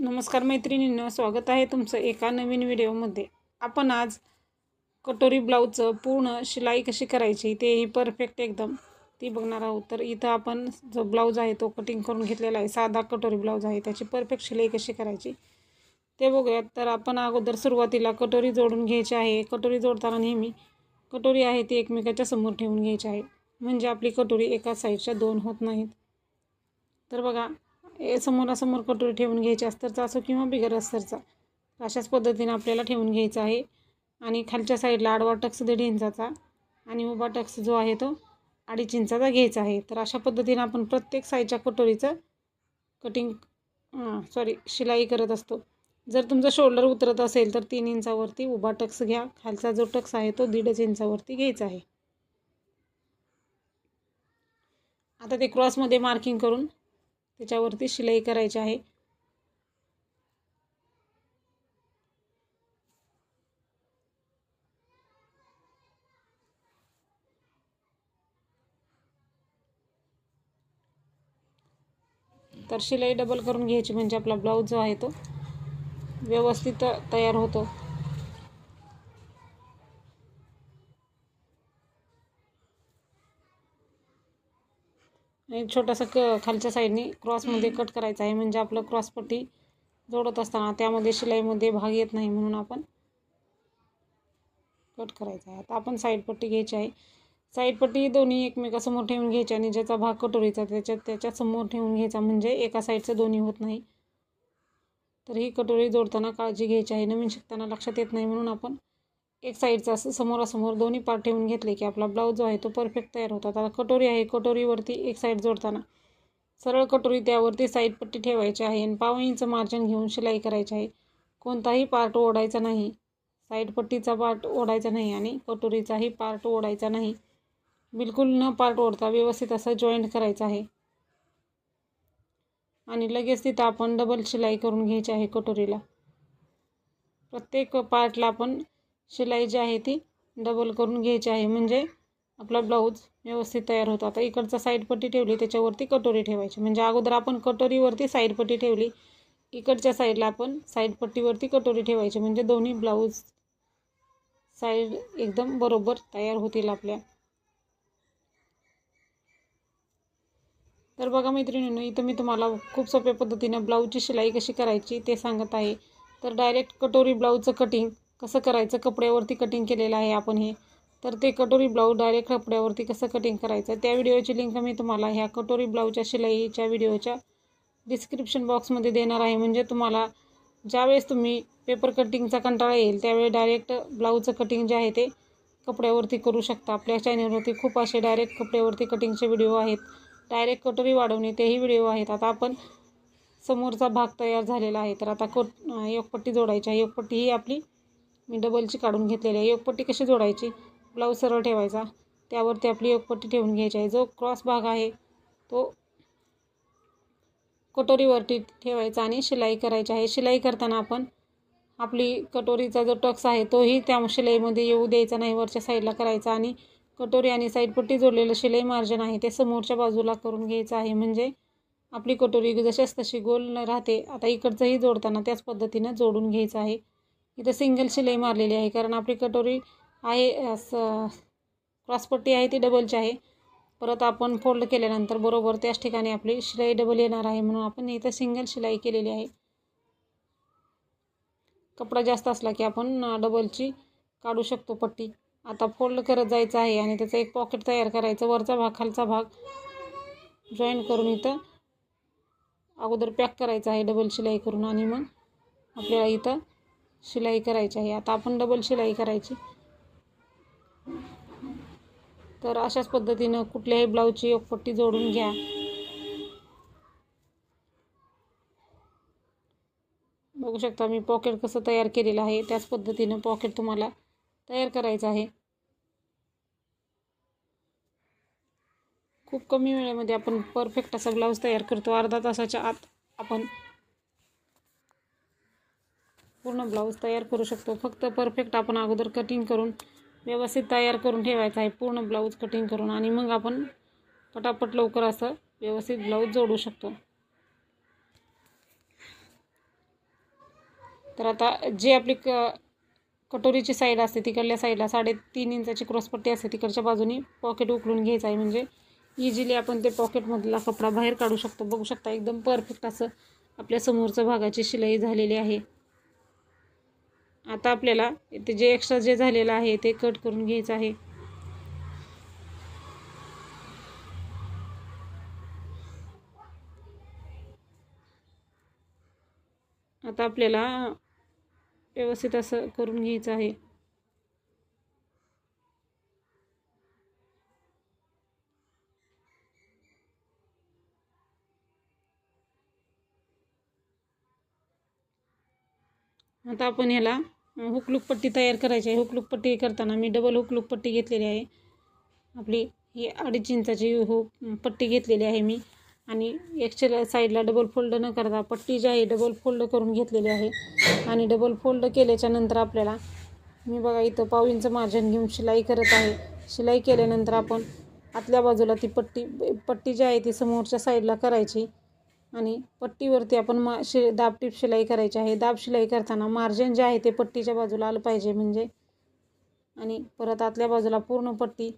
नमस्कार मैत्रिणींना स्वागत आहे तुमचं एका नवीन व्हिडिओमध्ये. आपण आज कटोरी ब्लाऊजचं पूर्ण शिलाई कशी करायची तेही परफेक्ट एकदम. ती बघणार आहोत. तर इथं आपण जो ब्लाऊज आहे तो कटिंग करून घेतलेला आहे. साधा कटोरी ब्लाऊज आहे. त्याची परफेक्ट शिलाई कशी करायची ते बघूयात. तर आपण अगोदर सुरुवातीला कटोरी जोडून घ्यायची आहे. कटोरी जोडताना नेहमी कटोरी आहे ती एकमेकाच्या समोर ठेवून घ्यायची आहे. म्हणजे आपली कटोरी एका साईडच्या दोन होत नाहीत. तर बघा ए समोरासमोर कटोरी ठेवून घ्यायची अस्तरचा असो किंवा बिगर अस्तरचा. अशाच पद्धतीने आपल्याला ठेवून घ्यायचा आहे. आणि खालच्या साईडला आडवा टक्स दीड इंचाचा आणि उभा टक्स जो आहे तो अडीच इंचाचा घ्यायचा आहे. तर अशा पद्धतीने आपण प्रत्येक साईजच्या कटोरीचं कटिंग सॉरी शिलाई करत असतो. जर तुमचं शोल्डर उतरत असेल तर तीन इंचावरती उभा टक्स घ्या. खालचा जो टक्स आहे तो दीडच इंचावरती घ्यायचा आहे. आता ते क्रॉसमध्ये मार्किंग करून त्याच्यावरती शिलाई करायची आहे. तर शिलाई डबल करून घ्यायची म्हणजे आपला ब्लाऊज जो आहे तो व्यवस्थित तयार होतो. आणि छोटासा क खालच्या साईडने क्रॉसमध्ये कट करायचा आहे. म्हणजे आपलं क्रॉसपट्टी जोडत असताना त्यामध्ये शिलाईमध्ये भाग येत नाही म्हणून आपण कट करायचा आहे. आता आपण साईडपट्टी घ्यायची आहे. साईडपट्टी दोन्ही एकमेकासमोर ठेवून घ्यायची आणि ज्याचा भाग कटोरीचा त्याच्यात त्याच्यासमोर ठेवून घ्यायचा. म्हणजे एका साईडचं दोन्ही होत नाही. तर ही कटोरी जोडताना काळजी घ्यायची आहे. नवीन शिकताना लक्षात येत नाही म्हणून आपण एक साईडचं असं समोरासमोर दोन्ही पार्ट ठेवून घेतले की आपला ब्लाऊज जो आहे तो परफेक्ट तयार होता. आता कटोरी आहे कटोरीवरती एक साईड जोडताना. सरळ कटोरी त्यावरती साईड पट्टी ठेवायची आहे आणि पाव इंच मार्जिन घेऊन शिलाई करायची आहे. कोणताही पार्ट ओढायचा नाही. साईड पट्टीचा पार्ट ओढायचा नाही आणि कटोरीचाही पार्ट ओढायचा नाही. बिलकुल न पार्ट ओढता व्यवस्थित असं जॉईंट करायचं आहे. आणि लगेच तिथं आपण डबल शिलाई करून घ्यायची आहे कटोरीला. प्रत्येक पार्टला आपण शिलाई जी आहे ती डबल करून घ्यायची आहे. म्हणजे आपला ब्लाऊज व्यवस्थित तयार होतो. आता इकडचा साईडपट्टी ठेवली त्याच्यावरती कटोरी ठेवायची. म्हणजे अगोदर आपण कटोरीवरती साईडपट्टी ठेवली इकडच्या साईडला आपण साईडपट्टीवरती कटोरी ठेवायची. म्हणजे दोन्ही ब्लाऊज साईड एकदम बरोबर तयार होतील आपल्या. तर बघा मैत्रिणींनो इथं मी तुम्हाला खूप सोप्या पद्धतीनं ब्लाऊजची शिलाई कशी करायची ते सांगत आहे. तर डायरेक्ट कटोरी ब्लाऊजचं कटिंग कसं करायचं? कपड्यावरती कटिंग केलेलं आहे आपण हे. तर ते कटोरी ब्लाऊज डायरेक्ट कपड्यावरती कसं कटिंग करायचं? त्या व्हिडिओची लिंक मी तुम्हाला ह्या कटोरी ब्लाऊजच्या शिलाईच्या व्हिडिओच्या डिस्क्रिप्शन बॉक्समध्ये देणार आहे. म्हणजे तुम्हाला ज्यावेळेस तुम्ही पेपर कटिंगचा कंटाळा येईल त्यावेळी डायरेक्ट ब्लाऊजचं कटिंग जे आहे ते कपड्यावरती करू शकता. आपल्या चॅनलवरती खूप असे डायरेक्ट कपड्यावरती कटिंगचे व्हिडिओ आहेत. डायरेक्ट कटोरी वाढवणे तेही व्हिडिओ आहेत. आता आपण समोरचा भाग तयार झालेला आहे. तर आता कोट योगपट्टी जोडायची आहे. योगपट्टी ही आपली मी डबलची काढून घेतलेली आहे. योगपट्टी कशी जोडायची? ब्लाऊज सरळ ठेवायचा. त्यावरती आपली योगपट्टी ठेवून घ्यायची आहे. जो क्रॉस भाग आहे तो कटोरीवरती ठेवायचा आणि शिलाई करायची आहे. शिलाई करताना आपण आपली कटोरीचा जो टक्स आहे तोही त्या शिलाईमध्ये येऊ द्यायचा नाही. वरच्या साईडला करायचा आणि कटोरी आणि साईडपट्टी जोडलेलं शिलाई मार्जिन आहे ते समोरच्या बाजूला करून घ्यायचं आहे. म्हणजे आपली कटोरी जशाच तशी गोल राहते. आता इकडचंही जोडताना त्याच पद्धतीनं जोडून घ्यायचं आहे. इथं सिंगल शिलाई मारलेली आहे. कारण आपली कटोरी आहे असं क्रॉसपट्टी आहे ती डबलची आहे. परत आपण फोल्ड केल्यानंतर बरोबर त्याच ठिकाणी आपली शिलाई डबल येणार आहे म्हणून आपण इथं सिंगल शिलाई केलेली आहे. कपडा जास्त असला की आपण डबलची काढू शकतो पट्टी. आता फोल्ड करत जायचं आहे आणि त्याचं एक पॉकेट तयार करायचं. वरचा भाग खालचा भाग जॉईन करून इथं अगोदर पॅक करायचं आहे डबल शिलाई करून आणि मग आपल्याला इथं शिलाई करायची आहे. आता आपण डबल शिलाई करायची. तर अशाच पद्धतीनं कुठल्याही ब्लाऊजची एक पट्टी जोडून घ्या. बघू शकता मी पॉकेट कसं तयार केलेलं आहे. त्याच पद्धतीनं पॉकेट तुम्हाला तयार करायचं आहे. खूप कमी वेळेमध्ये आपण परफेक्ट असा ब्लाऊज तयार करतो. अर्धा तासाच्या आत आपण पूर्ण ब्लाऊज तयार करू शकतो. फक्त परफेक्ट आपण अगोदर कटिंग करून व्यवस्थित तयार करून ठेवायचं आहे. पूर्ण ब्लाऊज कटिंग करून आणि मग आपण पटापट लवकर असं व्यवस्थित ब्लाऊज जोडू शकतो. तर आता जे आपली क कटोरीची साईड असते तिकडल्या साईडला साडेतीन इंचाची क्रॉसपट्टी असते. तिकडच्या बाजूनी पॉकेट उकळून घ्यायचं आहे. म्हणजे इझिली आपण ते पॉकेटमधला कपडा बाहेर काढू शकतो. बघू शकता एकदम परफेक्ट असं आपल्या समोरचं भागाची शिलाई झालेली आहे. आता आपल्याला ते जे एक्स्ट्रा जे झालेलं आहे ते कट करून घ्यायचं आहे. आता आपल्याला व्यवस्थित असं करून घ्यायचं आहे. आता आपण ह्याला हुकलूकपट्टी तयार करायची आहे. हुकलूकपट्टी करताना मी डबल हुकलूकपट्टी घेतलेली आहे. आपली ही अडीच इंचाची हुक पट्टी घेतलेली आहे मी. आणि एकच्या साईडला डबल फोल्ड न करता पट्टी जी आहे डबल फोल्ड करून घेतलेली आहे. आणि डबल फोल्ड केल्याच्यानंतर आपल्याला मी बघा इथं पाव इंच मार्जिन घेऊन शिलाई करत आहे. शिलाई केल्यानंतर आपण आतल्या बाजूला ती पट्टी पट्टी जी आहे ती समोरच्या साईडला करायची. आणि पट्टीवरती आपण मा शि दाबटीप शिलाई करायची आहे. दाब शिलाई करताना मार्जिन जे आहे ते पट्टीच्या बाजूला आलं पाहिजे म्हणजे. आणि परत आतल्या बाजूला पूर्ण पट्टी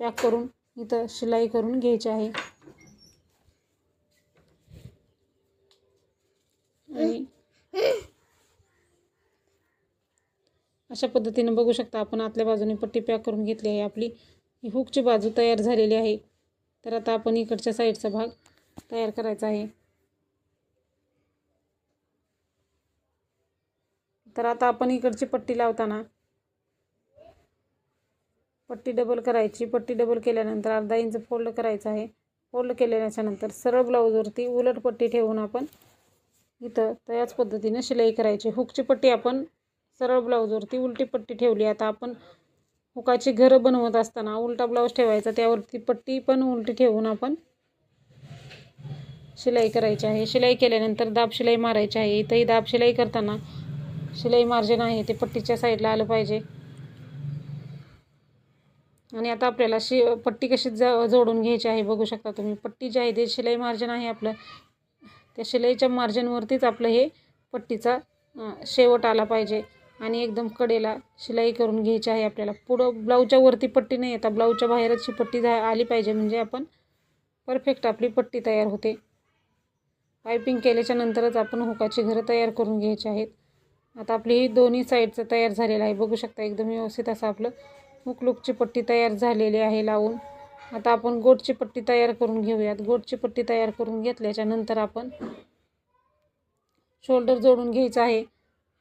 पॅक करून इथं शिलाई करून घ्यायची आहे. आणि अशा पद्धतीनं बघू शकता आपण आतल्या बाजूने पट्टी पॅक करून घेतली आहे आपली. ही हुकची बाजू तयार झालेली आहे. तर आता आपण इकडच्या साईडचा भाग तयार करायचा आहे. तर आता आपण इकडची पट्टी लावताना पट्टी डबल करायची. पट्टी डबल केल्यानंतर अर्धा इंच फोल्ड करायचं आहे. फोल्ड केल्याच्यानंतर सरळ ब्लाऊजवरती उलट पट्टी ठेवून आपण इथं त्याच पद्धतीनं शिलाई करायची. हुकची पट्टी आपण सरळ ब्लाऊजवरती उलटी पट्टी ठेवली. आता आपण हुकाची घरं बनवत असताना उलटा ब्लाऊज ठेवायचा. त्यावरती पट्टी पण उलटी ठेवून आपण शिलाई करायची आहे. शिलाई केल्यानंतर दाब शिलाई मारायची आहे. इथंही दाब शिलाई करताना शिलाई मार्जिन आहे ते पट्टीच्या साईडला आलं पाहिजे. आणि आता आपल्याला शि पट्टी कशी ज जोडून घ्यायची आहे बघू शकता तुम्ही. पट्टी जी आहे ते शिलाई मार्जिन आहे आपलं. त्या शिलाईच्या मार्जिनवरतीच आपलं हे पट्टीचा शेवट आला पाहिजे. आणि एकदम कडेला शिलाई करून घ्यायची आहे आपल्याला. पुढं ब्लाऊजच्या वरती पट्टी नाही येता ब्लाऊजच्या बाहेरच ही पट्टी झा आली पाहिजे. म्हणजे आपण परफेक्ट आपली पट्टी तयार होते. पायपिंग केल्याच्या नंतरच आपण हुकाची घरं तयार करून घ्यायची आहेत. आता आपली ही दोन्ही साईडचं तयार झालेलं आहे. बघू शकता एकदम व्यवस्थित असं आपलं हुकलुकची पट्टी तयार झालेली आहे लावून. आता आपण गोटची पट्टी तयार करून घेऊयात. गोटची पट्टी तयार करून घेतल्याच्या नंतर आपण शोल्डर जोडून घ्यायचं आहे.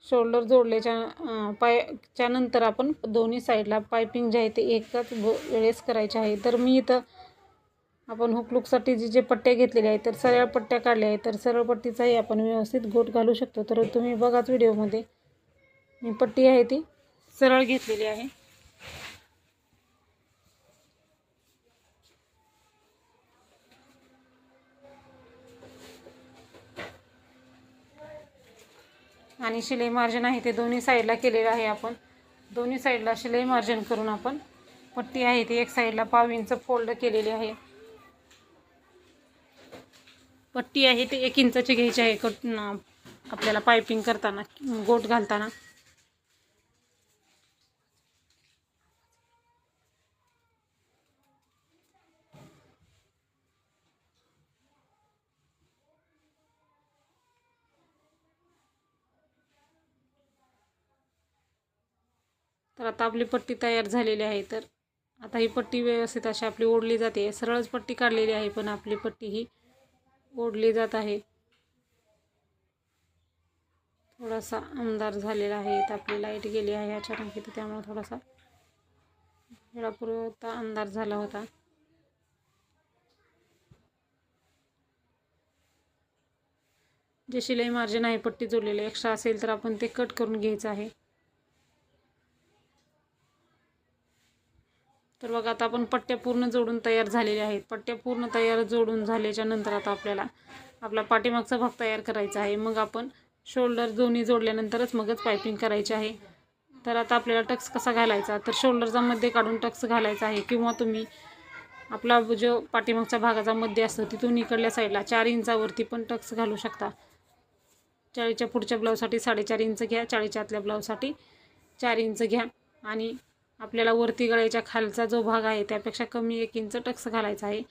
शोल्डर जोडल्याच्या पायच्या नंतर आपण दोन्ही साईडला पायपिंग जे आहे ते एकाच वेळेस करायचे आहे. तर मी इथं आपण हुकलुकसाठी जे जे पट्ट्या घेतलेल्या आहेत तर सरळ पट्ट्या काढल्या आहेत तर सरळ पट्टीचाही आपण व्यवस्थित गोट घालू शकतो. तर तुम्ही बघाच व्हिडिओमध्ये. मी पट्टी आहे ती सरळ घेतलेली आहे. आणि शिलाई मार्जन आहे ते दोन्ही साईडला केलेलं आहे आपण. दोन्ही साईडला शिलाई मार्जन करून आपण पट्टी आहे ती एक साईडला पाव इंच फोल्ड केलेली आहे. पट्टी आहे ती एक इंचाची घ्यायची आहे कट आपल्याला पायपिंग करताना गोट घालताना. तर आता आपली पट्टी तयार झालेली आहे तर आता ही पट्टी व्यवस्थित अशी आपली ओढली जाते. सरळच पट्टी काढलेली आहे पण आपली पट्टी ही ओढली जात आहे. थोडासा आमदार झालेला आहे. इथं आपली लाइट गेली आहे अचानक. इथं त्यामुळे थोडासा वेळापूर्वी अंधार झाला होता. जे शिलाई मार्जिन आहे पट्टी जोडलेली एक्स्ट्रा असेल तर आपण ते कट करून घ्यायचं आहे. तर बघा आता आपण पट्ट्या पूर्ण जोडून तयार झालेले आहेत. पट्ट्या पूर्ण तयार जोडून झाल्याच्यानंतर आता आपल्याला आपला पाठीमागचा भाग तयार करायचा आहे. मग आपण शोल्डर दोन्ही जोडल्यानंतरच मगच पायपिंग करायची आहे. तर आता आपल्याला टक्स कसा घालायचा? तर शोल्डरचा मध्ये काढून टक्स घालायचा आहे. किंवा तुम्ही आपला जो पाठीमागच्या भागाचा मध्ये असतो तिथून इकडल्या साईडला चार इंचावरती पण टक्स घालू शकता. चाळीच्या पुढच्या ब्लाऊजसाठी साडेचार इंच घ्या चाळीच्या आतल्या ब्लाऊजसाठी चार इंच घ्या. आणि आपल्याला वरती गळ्याच्या खालचा जो भाग आहे त्यापेक्षा कमी एक इंच टक्स घालायचा आहे.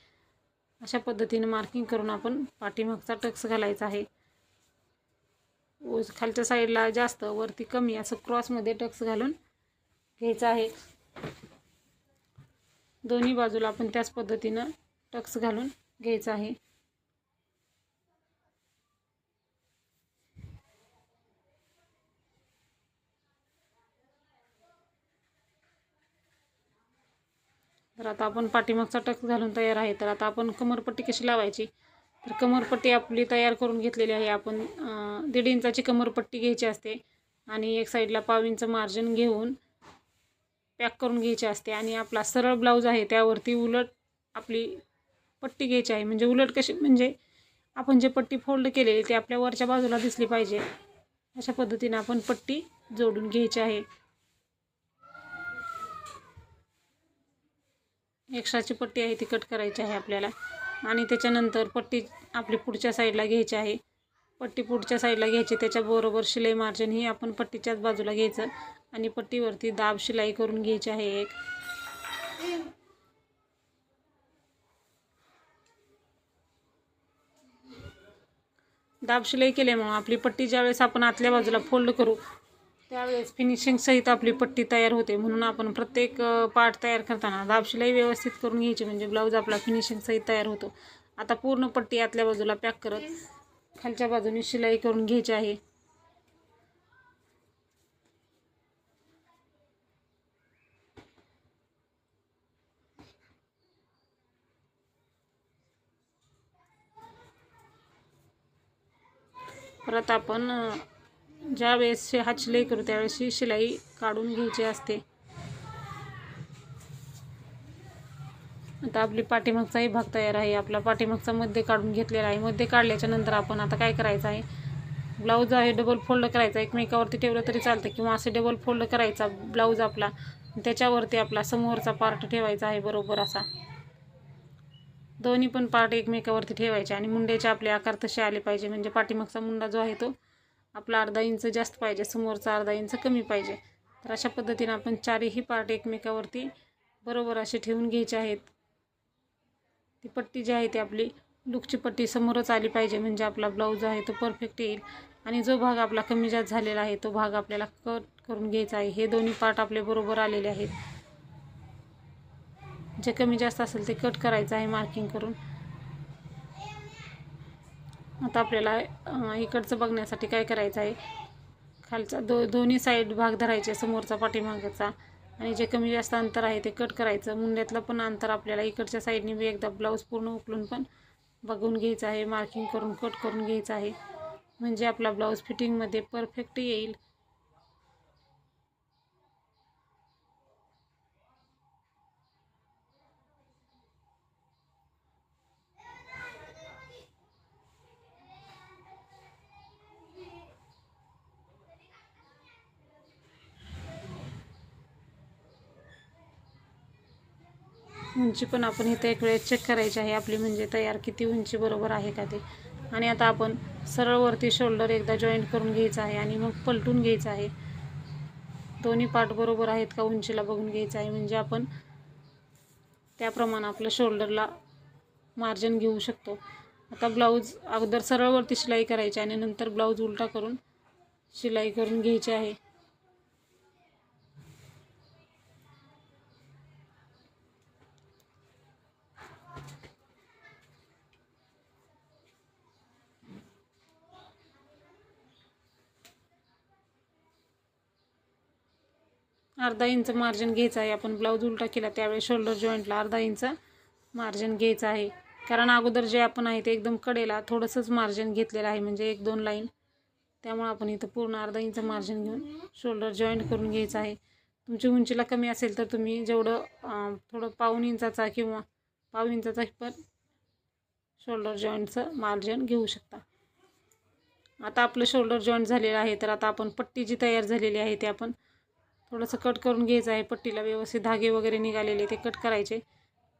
अशा पद्धतीने मार्किंग करून आपण पाठीमागचा टक्स घालायचा आहे. खालच्या साईडला जास्त वरती कमी असं क्रॉसमध्ये टक्स घालून घ्यायचं आहे. दोन्ही बाजूला आपण त्याच पद्धतीनं टक्स घालून घ्यायचं आहे. तर आता आपण पाठीमागचा टक घालून तयार आहे. तर आता आपण कमरपट्टी कशी लावायची? तर कमरपट्टी आपली तयार करून घेतलेली आहे. आपण दीड इंचाची कमरपट्टी घ्यायची असते आणि एक साईडला पाव इंच मार्जिन घेऊन पॅक करून घ्यायची असते. आणि आपला सरळ ब्लाऊज आहे त्यावरती उलट आपली पट्टी घ्यायची आहे. म्हणजे उलट कशी म्हणजे आपण जे पट्टी फोल्ड केलेली ते आपल्या वरच्या बाजूला दिसली पाहिजे. अशा पद्धतीने आपण पट्टी जोडून घ्यायची आहे. एक्स्ट्राची पट्टी आहे ती कट करायची आहे आपल्याला. आणि त्याच्यानंतर पट्टी आपली पुढच्या साईडला घ्यायची आहे. पट्टी पुढच्या साईडला घ्यायची त्याच्याबरोबर शिलाई मार्जिन ही आपण पट्टीच्याच बाजूला घ्यायचं. आणि पट्टीवरती दाब शिलाई करून घ्यायची आहे एक. दाब शिलाई केल्यामुळं आपली पट्टी ज्यावेळेस आपण आतल्या बाजूला फोल्ड करू त्यावेळेस फिनिशिंग सहित आपली पट्टी तयार होते. म्हणून आपण प्रत्येक पार्ट तयार करताना दाब शिलाई व्यवस्थित करून घ्यायची. म्हणजे ब्लाऊज आपला फिनिशिंगसहित तयार होतो. आता पूर्ण पट्टी आतल्या बाजूला पॅक करत खालच्या बाजूने शिलाई करून घ्यायची आहे. परत आपण ज्या वेळेस हात शिलाई करू त्यावेळेसची शिलाई काढून घ्यायची असते. आता आपली पाठीमागचाही भाग तयार आहे. आपला पाठीमागचा मध्ये काढून घेतलेला आहे. मध्ये काढल्याच्या नंतर आपण आता काय करायचं आहे? ब्लाऊज आहे डबल फोल्ड करायचा एकमेकावरती ठेवलं तरी चालतं किंवा असे डबल फोल्ड करायचा ब्लाऊज आपला. त्याच्यावरती आपला समोरचा पार्ट ठेवायचा आहे बरोबर असा. दोन्ही पण पार्ट एकमेकावरती ठेवायचे आणि मुंड्याचे आपले आकार तसे आले पाहिजे. म्हणजे पाठीमागचा मुंडा जो आहे तो आपला अर्धा इंच जास्त पाहिजे समोरचा अर्धा इंच कमी पाहिजे. तर अशा पद्धतीने आपण चारही पार्ट एकमेकावरती बरोबर असे ठेवून घ्यायचे आहेत. ती पट्टी जी आहे ती आपली लुकची पट्टी समोरच आली पाहिजे म्हणजे आपला ब्लाऊज आहे तो परफेक्ट येईल. आणि जो भाग आपला कमी जास्त झालेला आहे तो भाग आपल्याला कट करून घ्यायचा आहे. हे दोन्ही पार्ट आपले बरोबर आलेले आहेत. जे कमी जास्त असेल ते कट करायचं आहे मार्किंग करून. आता आपल्याला इकडचं बघण्यासाठी काय करायचं आहे? खालचा दो दोन्ही साईड भाग धरायचे समोरचा पाठीमागाचा. आणि जे कमी जास्त अंतर आहे ते कट करायचं. मुंड्यातलं पण अंतर आपल्याला इकडच्या साईडने बी एकदा ब्लाऊज पूर्ण उकलून पण बघून घ्यायचं आहे. मार्किंग करून कट करून घ्यायचं आहे. म्हणजे आपला ब्लाऊज फिटिंगमध्ये परफेक्ट येईल. उंची पण आपण इथे एक वेळेस चेक करायची आहे. आपली म्हणजे तयार किती उंची बरोबर आहे का ते. आणि आता आपण सरळवरती शोल्डर एकदा जॉईंट करून घ्यायचं आहे आणि मग पलटून घ्यायचं आहे. दोन्ही पार्ट बरोबर आहेत का उंचीला बघून घ्यायचं आहे. म्हणजे आपण त्याप्रमाणे आपलं शोल्डरला मार्जिन घेऊ शकतो. आता ब्लाऊज अगोदर सरळवरती शिलाई करायची आणि नंतर ब्लाऊज उलटा करून शिलाई करून घ्यायची आहे. अर्धा इंच मार्जिन घ्यायचं आहे. आपण ब्लाऊज उलटा केला त्यावेळेस शोल्डर जॉईंटला अर्धा इंच मार्जिन घ्यायचं आहे. कारण अगोदर जे आपण आहे ते एकदम कडेला थोडंसंच मार्जिन घेतलेलं आहे. म्हणजे एक दोन लाईन त्यामुळे आपण इथं पूर्ण अर्धा इंच मार्जिन घेऊन शोल्डर जॉईंट करून घ्यायचं आहे. तुमची उंचीला कमी असेल तर तुम्ही जेवढं थोडं पाऊन इंचाचा किंवा पाव इंचाचा पण शोल्डर जॉईंटचं मार्जिन घेऊ शकता. आता आपलं शोल्डर जॉईंट झालेलं आहे. तर आता आपण पट्टी जी तयार झालेली आहे ते आपण थोडंसं कट करून घ्यायचं आहे पट्टीला व्यवस्थित धागे वगैरे निघालेले ते कट करायचे.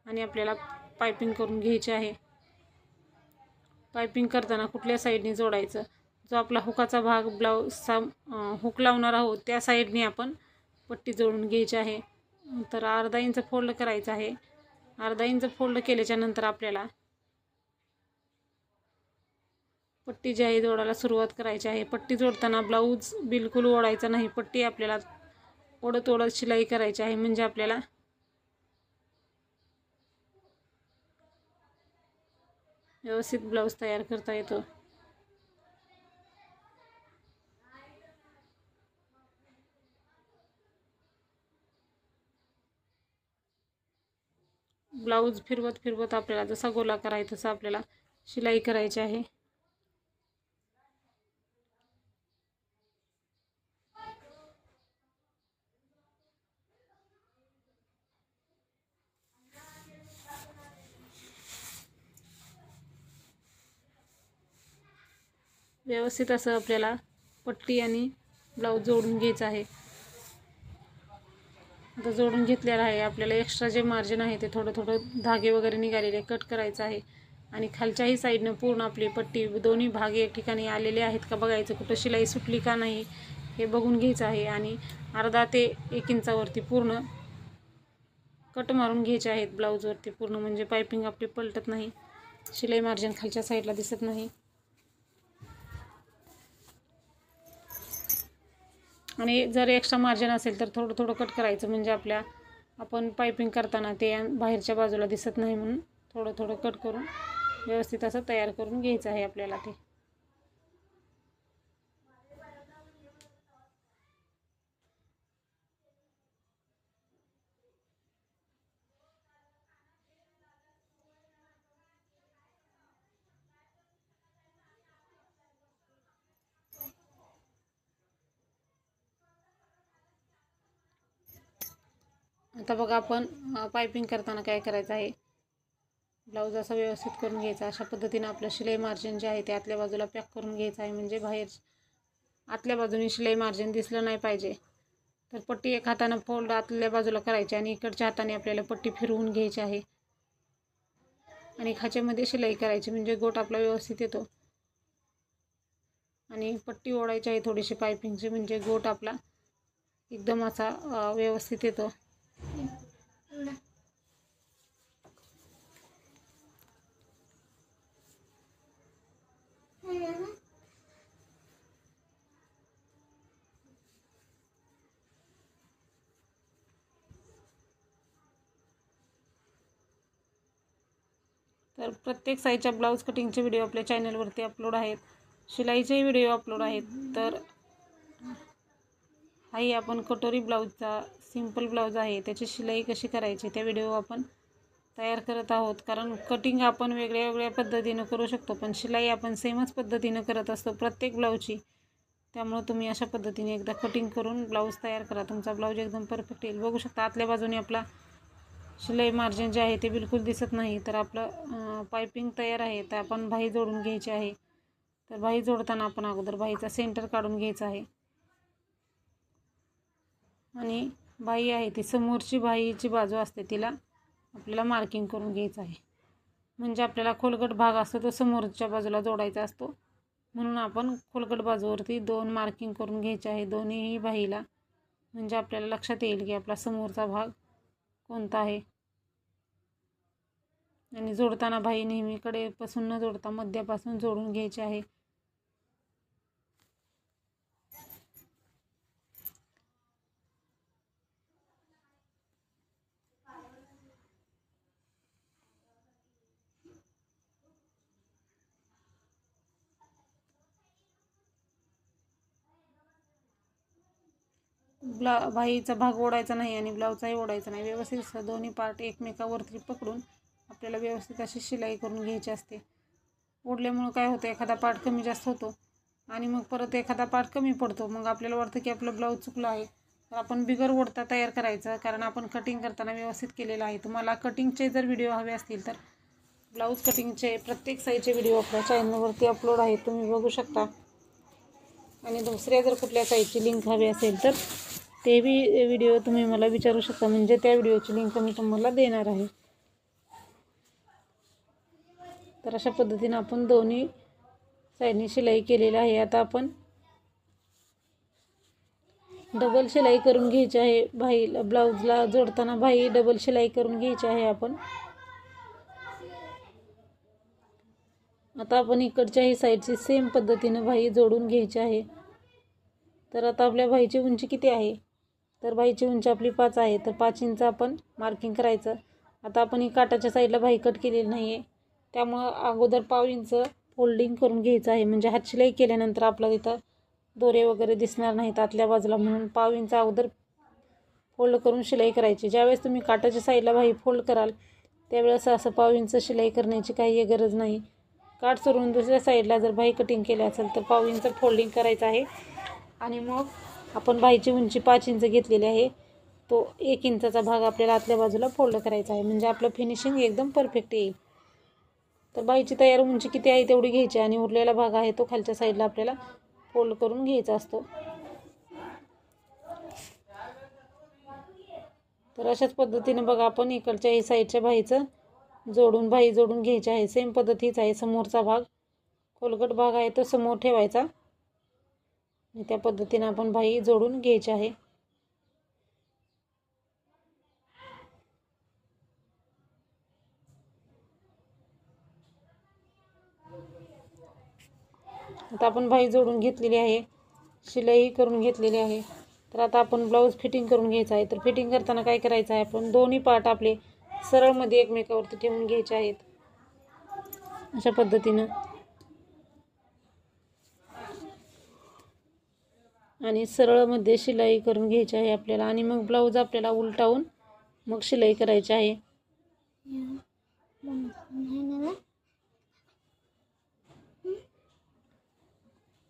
आणि आपल्याला पायपिंग करून घ्यायचे आहे. पायपिंग करताना कुठल्या साईडने जोडायचं? जो आपला हुकाचा भाग ब्लाऊजचा हुक लावणार आहोत त्या साईडने आपण पट्टी जोडून घ्यायची आहे. तर अर्धा इंच फोल्ड करायचं आहे. अर्धा इंच फोल्ड केल्याच्यानंतर आपल्याला पट्टी जी आहे जोडायला सुरुवात करायची आहे. पट्टी जोडताना ब्लाऊज बिलकुल ओढायचा नाही. पट्टी आपल्याला ओढत ओढत शिलाई करायची आहे म्हणजे आपल्याला व्यवस्थित ब्लाऊज तयार करता येतो. ब्लाऊज फिरवत फिरवत आपल्याला जसा गोलाकार आहे तसा आपल्याला शिलाई करायची आहे. व्यवस्थित असं आपल्याला पट्टी आणि ब्लाऊज जोडून घ्यायचं आहे. आता जोडून घेतलेलं आहे. आपल्याला एक्स्ट्रा जे मार्जिन आहे ते थोडं थोडं धागे वगैरे निघालेले कट करायचं आहे. आणि खालच्याही साईडनं पूर्ण आपली पट्टी दोन्ही भाग एक ठिकाणी आलेले आहेत का बघायचं. कुठं शिलाई सुटली का नाही हे बघून घ्यायचं आहे. आणि अर्धा ते एक इंचावरती पूर्ण कट मारून घ्यायचे आहेत. ब्लाऊजवरती पूर्ण. म्हणजे पायपिंग आपली पलटत नाही. शिलाई मार्जिन खालच्या साईडला दिसत नाही. आणि जर एक्स्ट्रा मार्जिन असेल तर थोडं थोडं कट करायचं. म्हणजे आपल्या आपण पायपिंग करताना ते बाहेरच्या बाजूला दिसत नाही म्हणून थोडं थोडं कट करून व्यवस्थित असं तयार करून घ्यायचं आहे आपल्याला ते. आता बघा आपण पायपिंग करताना काय करायचं आहे? ब्लाऊज असा व्यवस्थित करून घ्यायचा. अशा पद्धतीनं आपलं शिलाई मार्जिन जे आहे ते आतल्या बाजूला पॅक करून घ्यायचं आहे. म्हणजे बाहेर आतल्या बाजूने शिलाई मार्जिन दिसलं नाही पाहिजे. तर पट्टी एक हातानं फोल्ड आतल्या बाजूला करायची आणि इकडच्या हाताने आपल्याला पट्टी फिरवून घ्यायची आहे. आणि खाच्यामध्ये शिलाई करायची. म्हणजे गोट आपला व्यवस्थित येतो. आणि पट्टी ओढायची आहे थोडीशी पायपिंगची म्हणजे गोट आपला एकदम असा व्यवस्थित येतो. तर प्रत्येक साईजच्या ब्लाऊज कटिंगचे व्हिडिओ आपल्या चॅनलवरती अपलोड आहेत. शिलाईचेही व्हिडिओ अपलोड आहेत. तर हाही आपण कटोरी ब्लाऊजचा सिंपल ब्लाऊज आहे. त्याची शिलाई कशी करायची त्या व्हिडिओ आपण तयार करत आहोत. कारण कटिंग आपण वेगळ्या वेगळ्या पद्धतीनं करू शकतो. पण शिलाई आपण सेमच पद्धतीनं करत असतो प्रत्येक ब्लाऊजची त्यामुळं तुम्ही अशा पद्धतीने एकदा कटिंग करून ब्लाऊज तयार करा. तुमचा ब्लाऊज एकदम परफेक्ट येईल. बघू शकता आतल्या बाजूने आपला शिलाई मार्जिन जे आहे ते बिलकुल दिसत नाही. तर आपलं पायपिंग तयार आहे. तर आपण भाई जोडून घ्यायची आहे. तर भाई जोडताना आपण अगोदर भाईचा सेंटर काढून घ्यायचा आहे. आणि बाई आहे ती समोरची बाईची बाजू असते तिला आपल्याला मार्किंग करून घ्यायचं आहे. म्हणजे आपल्याला खोलगट भाग असतो तो समोरच्या बाजूला जोडायचा असतो. म्हणून आपण खोलगट बाजूवरती दोन मार्किंग करून घ्यायचे आहे दोन्हीही बाईला म्हणजे आपल्याला लक्षात येईल की आपला समोरचा भाग कोणता आहे. आणि जोडताना बाई नेहमीकडेपासून न जोडता मध्यापासून जोडून घ्यायचे आहे. ब्ला बाईचा भाग ओढायचा नाही आणि ब्लाऊजचाही ओढायचा नाही. व्यवस्थित दोन्ही पार्ट एकमेकावरती पकडून आपल्याला व्यवस्थित अशी शिलाई करून घ्यायची असते. ओढल्यामुळं काय होतं एखादा पार्ट कमी जास्त होतो आणि मग परत एखादा पार्ट कमी पडतो. मग आपल्याला वाटतं की आपलं ब्लाऊज चुकलं आहे. तर आपण बिगर ओढता तयार करायचं कारण आपण कटिंग करताना व्यवस्थित केलेलं आहे. तुम्हाला कटिंगचे जर व्हिडिओ हवे असतील तर ब्लाऊज कटिंगचे प्रत्येक साईजचे व्हिडिओ आपल्या चॅनलवरती अपलोड आहेत. तुम्ही बघू शकता. आणि दुसऱ्या जर कुठल्या साईजची लिंक हवी असेल तर ते बी व्हिडिओ तुम्ही मला विचारू शकता. म्हणजे त्या व्हिडिओची लिंक मी तुम्हाला देणार आहे. तर अशा पद्धतीनं आपण दोन्ही साईडने शिलाई केलेली आहे. आता आपण डबल शिलाई करून घ्यायची आहे. भाईला ब्लाऊजला जोडताना भाई डबल शिलाई करून घ्यायची आहे आपण. आता आपण इकडच्याही साईडची सेम पद्धतीनं भाई जोडून घ्यायची आहे. तर आता आपल्या भाईची उंची किती आहे? तर भाईची उंची आपली पाच आहे तर पाच इंच आपण मार्किंग करायचं. आता आपण ही काटाच्या साईडला भाई कट केलेली नाही आहे त्यामुळं अगोदर पाव इंच फोल्डिंग करून घ्यायचं आहे. म्हणजे हात शिलाई केल्यानंतर आपला तिथं दोरे वगैरे दिसणार नाहीत आतल्या बाजूला. म्हणून पाव इंच अगोदर फोल्ड करून शिलाई करायची. ज्यावेळेस तुम्ही काटाच्या साईडला भाई फोल्ड कराल त्यावेळेस असं पाव इंच शिलाई करण्याची काही गरज नाही. काठ सोडून दुसऱ्या साईडला जर भाई कटिंग केलं असेल तर पाव इंच फोल्डिंग करायचं आहे. आणि मग आपण बाईची उंची पाच इंच घेतलेली आहे. तो एक इंचाचा भाग आपल्याला आतल्या बाजूला फोल्ड करायचा आहे. म्हणजे आपलं फिनिशिंग एकदम परफेक्ट येईल. तर बाईची तयार उंची किती आहे तेवढी घ्यायची आणि उरलेला भाग आहे तो खालच्या साईडला आपल्याला फोल्ड करून घ्यायचा असतो. तर अशाच पद्धतीनं बघा आपण इकडच्या ही साईडच्या बाईचं जोडून बाई जोडून घ्यायची आहे. सेम पद्धतीच आहे. समोरचा भाग खोलगट भाग आहे तो समोर ठेवायचा. त्या पद्धतीनं आपण भाई जोडून घ्यायचे आहे. आता आपण भाई जोडून घेतलेली आहे. शिलाई करून घेतलेली आहे. तर आता आपण ब्लाऊज फिटिंग करून घ्यायचं आहे. तर फिटिंग करताना काय करायचं आहे? आपण दोन्ही पार्ट आपले सरळमध्ये एकमेकावरती ठेवून घ्यायचे आहेत. अशा पद्धतीनं. आणि सरळमध्ये शिलाई करून घ्यायची आहे आपल्याला. आणि मग ब्लाऊज आपल्याला उलटावून मग शिलाई करायची आहे.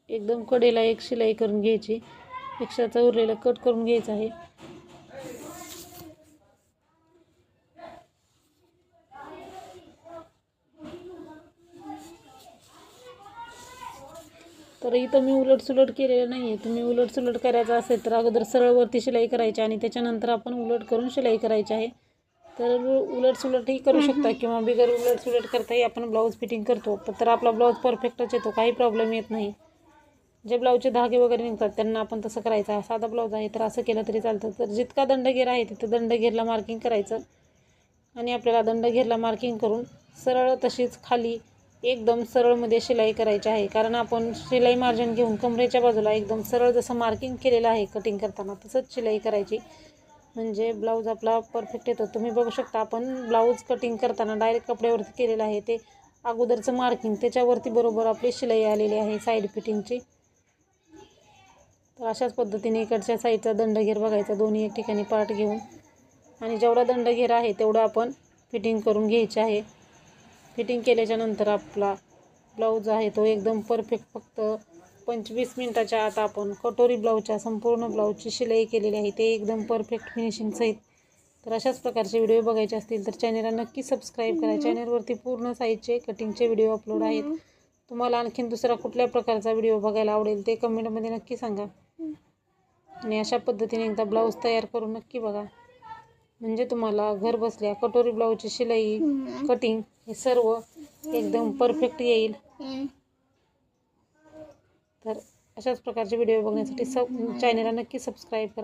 एकदम कडेला एक शिलाई करून घ्यायची. एक्स्ट्राचा उरलेला कट करून घ्यायचा आहे. तर इथं मी उलट सुलट केलेलं नाही आहे तुम्ही उलट सुलट करायचं असेल तर अगोदर सरळवरती शिलाई करायची आणि त्याच्यानंतर आपण उलट करून शिलाई करायची आहे. तर उलट सुलटही करू शकता किंवा बिगर उलट सुलट करताही आपण ब्लाऊज फिटिंग करतो. तर आपला ब्लाऊज परफेक्टच येतो काही प्रॉब्लेम येत नाही. जे ब्लाऊजचे धागे वगैरे निघतात त्यांना आपण तसं करायचं. साधा ब्लाऊज आहे तर असं केलं तरी चालतं. तर जितका दंडगेर आहे तिथं दंडगेरला मार्किंग करायचं. आणि आपल्याला दंडगेरला मार्किंग करून सरळ तशीच खाली एकदम सरळमध्ये शिलाई करायची आहे. कारण आपण शिलाई मार्जिन घेऊन कमरेच्या बाजूला एकदम सरळ जसं मार्किंग केलेलं आहे कटिंग करताना तसंच शिलाई करायची. म्हणजे ब्लाऊज आपला परफेक्ट येतो. तुम्ही बघू शकता आपण ब्लाऊज कटिंग करताना डायरेक्ट कपड्यावरती केलेलं आहे ते. अगोदरचं मार्किंग त्याच्यावरती बरोबर आपली शिलाई आलेली आहे साईड फिटिंगची तर अशाच पद्धतीने इकडच्या साईडचा दंडघेर बघायचा. दोन्ही एक ठिकाणी पार्ट घेऊन. आणि जेवढा दंडघेर आहे तेवढं आपण फिटिंग करून घ्यायचे आहे. फिटिंग केल्याच्यानंतर आपला ब्लाऊज आहे तो एकदम परफेक्ट फक्त पंचवीस मिनटाच्या आत आपण कटोरी ब्लाऊजच्या संपूर्ण ब्लाऊजची शिलाई केलेली आहे. ते एकदम परफेक्ट फिनिशिंगसहित तर अशाच प्रकारचे व्हिडिओ बघायचे असतील तर चॅनेलला नक्की सबस्क्राईब करा. चॅनलवरती पूर्ण साईजचे कटिंगचे व्हिडिओ अपलोड आहेत. तुम्हाला आणखीन दुसरा कुठल्या प्रकारचा व्हिडिओ बघायला आवडेल ते कमेंटमध्ये नक्की सांगा. आणि अशा पद्धतीने एकदा ब्लाऊज तयार करून नक्की बघा. म्हणजे तुम्हाला घर बसल्या कटोरी ब्लाऊजची शिलाई कटिंग हे सर्व एकदम परफेक्ट येईल. तर अशाच प्रकारचे व्हिडिओ बघण्यासाठी सब चॅनेलला नक्की सबस्क्राईब करा.